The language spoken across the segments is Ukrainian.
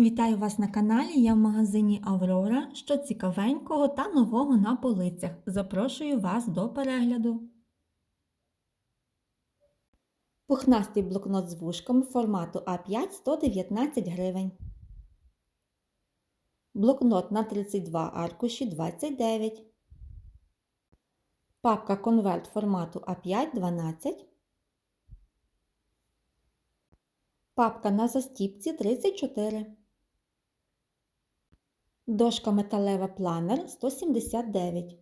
Вітаю вас на каналі. Я в магазині Аврора. Що цікавенького та нового на полицях. Запрошую вас до перегляду. Пухнастий блокнот з вушками формату А5 119 гривень. Блокнот на 32 аркуші 29. Папка конверт формату А5 12. Папка на застіпці 34. Дошка металева планер 179.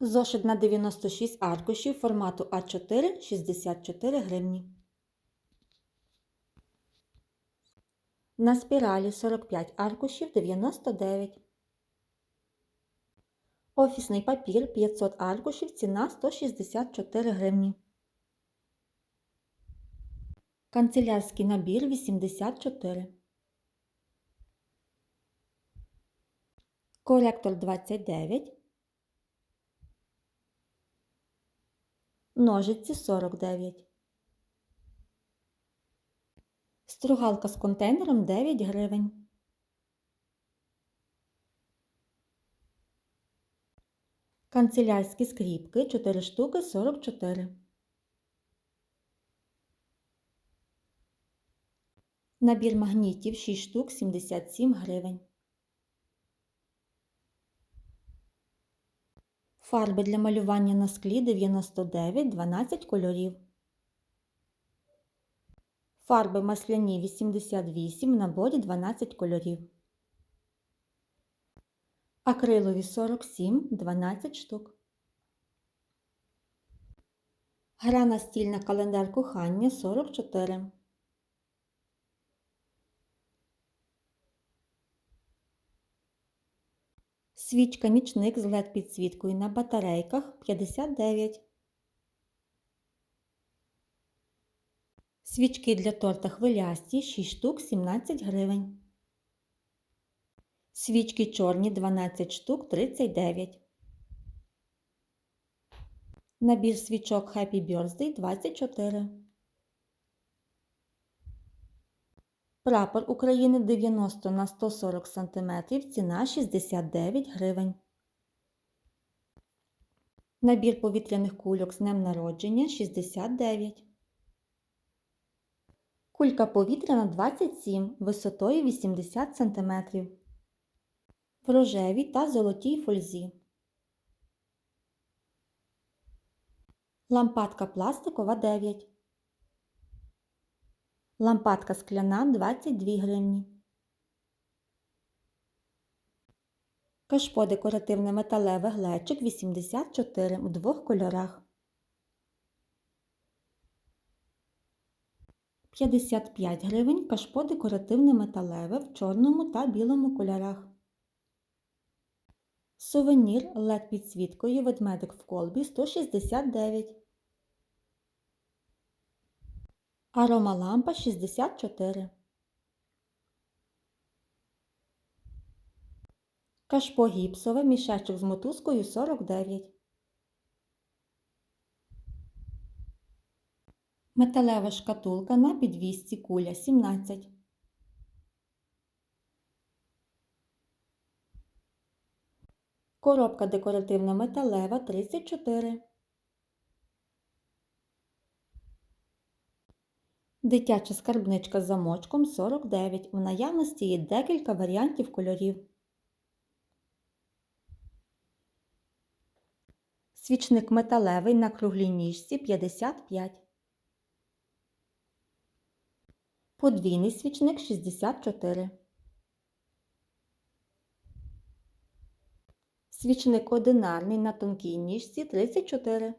Зошит на 96 аркушів формату А4 64 гривні. На спіралі 45 аркушів 99. Офісний папір 500 аркушів, ціна 164 гривні. Канцелярський набір 84. Коректор 29. Ножиці 49. Стругалка з контейнером 9 гривень. Канцелярські скріпки 4 штуки 44. Набір магнітів 6 штук 77 гривень. Фарби для малювання на склі 99 12 кольорів. Фарби масляні 88 в наборі 12 кольорів. Акрилові 47 12 штук. Гра настільна календар кохання 44. Свічка нічник з led підсвіткою на батарейках 59. Свічки для торта хвилясті 6 штук 17 гривень. Свічки чорні 12 штук 39. Набір свічок Happy Birthday 24. Прапор України 90 на 140 см, ціна 69 гривень. Набір повітряних кульок з днем народження 69. Кулька повітряна 27 висотою 80 см. В рожевій та золотій фользі. Лампадка пластикова 9. Лампадка скляна 22 гривні. Кашпо декоративне металеве глечик 84 у двох кольорах. 55 гривень кашпо декоративне металеве в чорному та білому кольорах. Сувенір LED підсвіткою ведмедик в колбі 169. Арома лампа 64. Кашпо гіпсове мішечок з мотузкою 49. Металева шкатулка на підвісці куля 17. Коробка декоративна металева 34. Дитяча скарбничка з замочком 49. В наявності є декілька варіантів кольорів. Свічник металевий на круглій ніжці 55. Подвійний свічник 64. Свічник одинарний на тонкій ніжці 34.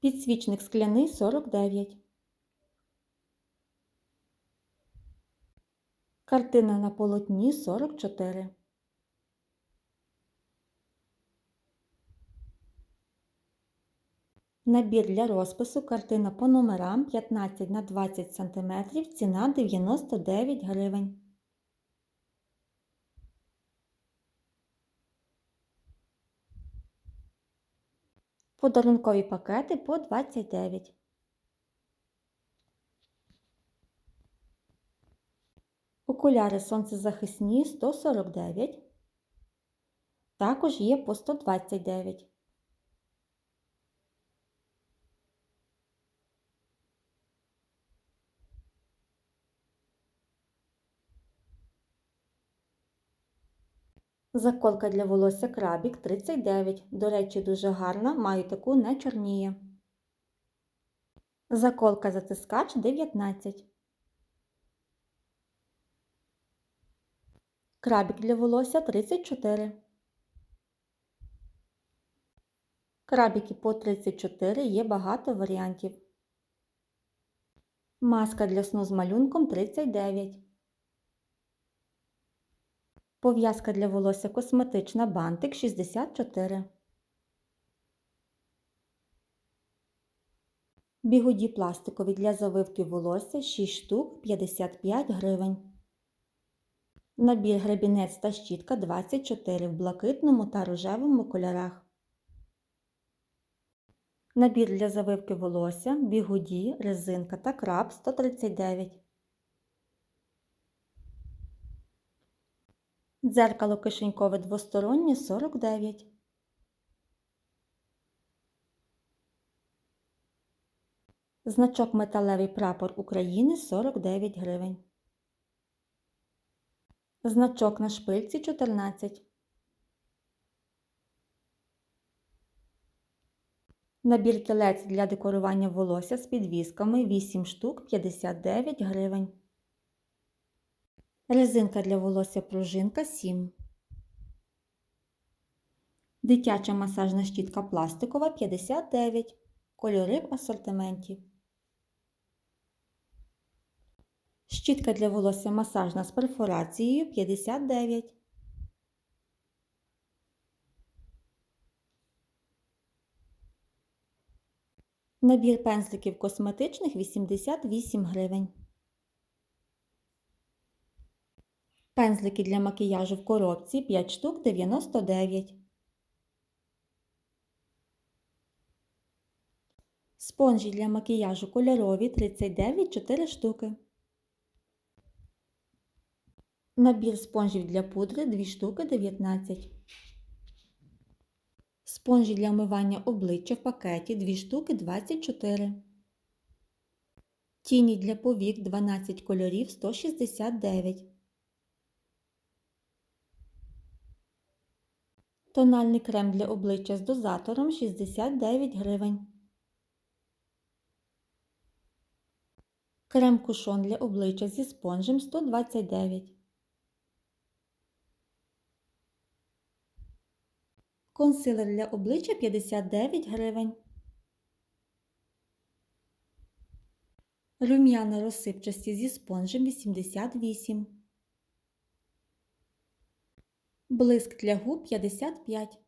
Підсвічник скляний 49. Картина на полотні 44. Набір для розпису картина по номерам 15 на 20 см, ціна 99 гривень. Подарункові пакети по 29. Окуляри сонцезахисні 149. Також є по 129. Заколка для волосся крабік 39. До речі, дуже гарна, маю таку не чорніє. Заколка затискач 19. Крабік для волосся 34. Крабіки по 34 є багато варіантів. Маска для сну з малюнком 39. Пов'язка для волосся косметична бантик 64. Бігуді пластикові для завивки волосся 6 штук 55 гривень. Набір гребінець та щітка 24 в блакитному та рожевому кольорах. Набір для завивки волосся, бігуді, резинка та краб 139. Дзеркало кишенькове двостороннє 49. Значок металевий прапор України 49 гривень. Значок на шпильці 14. Набір кілець для декорування волосся з підвісками 8 штук 59 гривень. Резинка для волосся пружинка 7. Дитяча масажна щітка пластикова 59. Кольори в асортименті. Щітка для волосся масажна з перфорацією 59. Набір пензликів косметичних 88 гривень. Пензлики для макіяжу в коробці 5 штук 99. Спонжі для макіяжу кольорові 39 4 штуки. Набір спонжів для пудри 2 штуки 19. Спонжі для вмивання обличчя в пакеті 2 штуки 24. Тіні для повік 12 кольорів 169. Тональний крем для обличчя з дозатором 69 гривень. Крем кушон для обличчя зі спонжем 129. Консилер для обличчя 59 гривень. Рум'яна розсипчасті зі спонжем 88. Блиск для губ 55.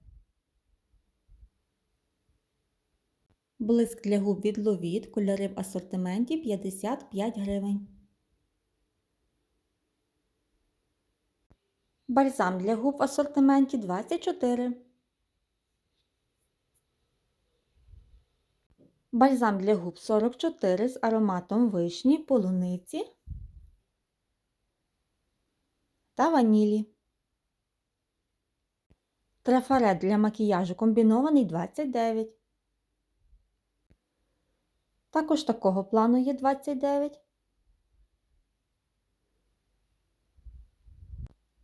Блиск для губ від Ловіт, кольори в асортименті 55 гривень. Бальзам для губ в асортименті 24. Бальзам для губ 44 з ароматом вишні, полуниці та ванілі. Трафарет для макіяжу комбінований 29. Також такого плану є 29.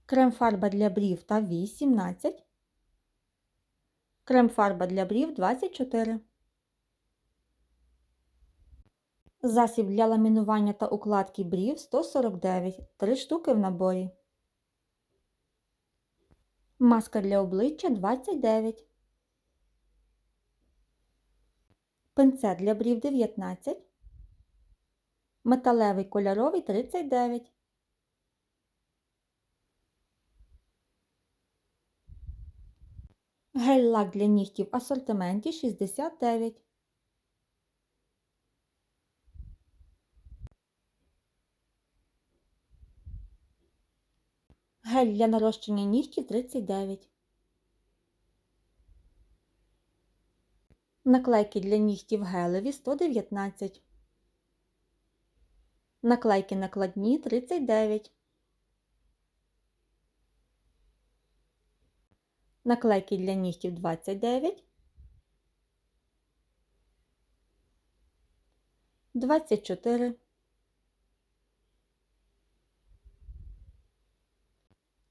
Крем-фарба для брів та 18. Крем-фарба для брів 24. Засіб для ламінування та укладки брів 149. 3 штуки в наборі. Маска для обличчя 29. Пинцет для брів 19. Металевий кольоровий 39. Гель-лак для нігтів асортименті 69. Гель для нарощення нігтів 39. Наклейки для нігтів гелеві 119. Наклейки накладні 39. Наклейки для нігтів 29. 24.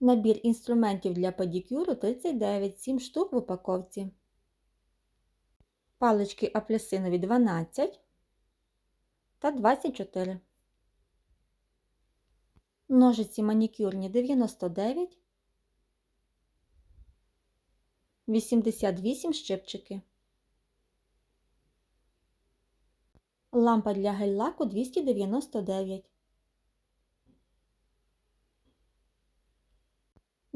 Набір інструментів для педикюру 39, 7 штук в упаковці. Палички апельсинові 12 та 24. Ножиці манікюрні 99. 88 щипчики. Лампа для гель-лаку 299.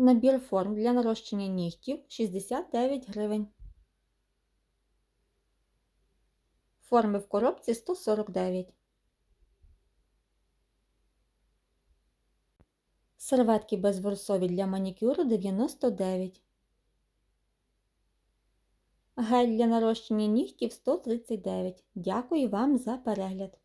Набір форм для нарощення нігтів 69 гривень. Форми в коробці 149. Серветки безворсові для манікюру 99. Гель для нарощення нігтів 139. Дякую вам за перегляд.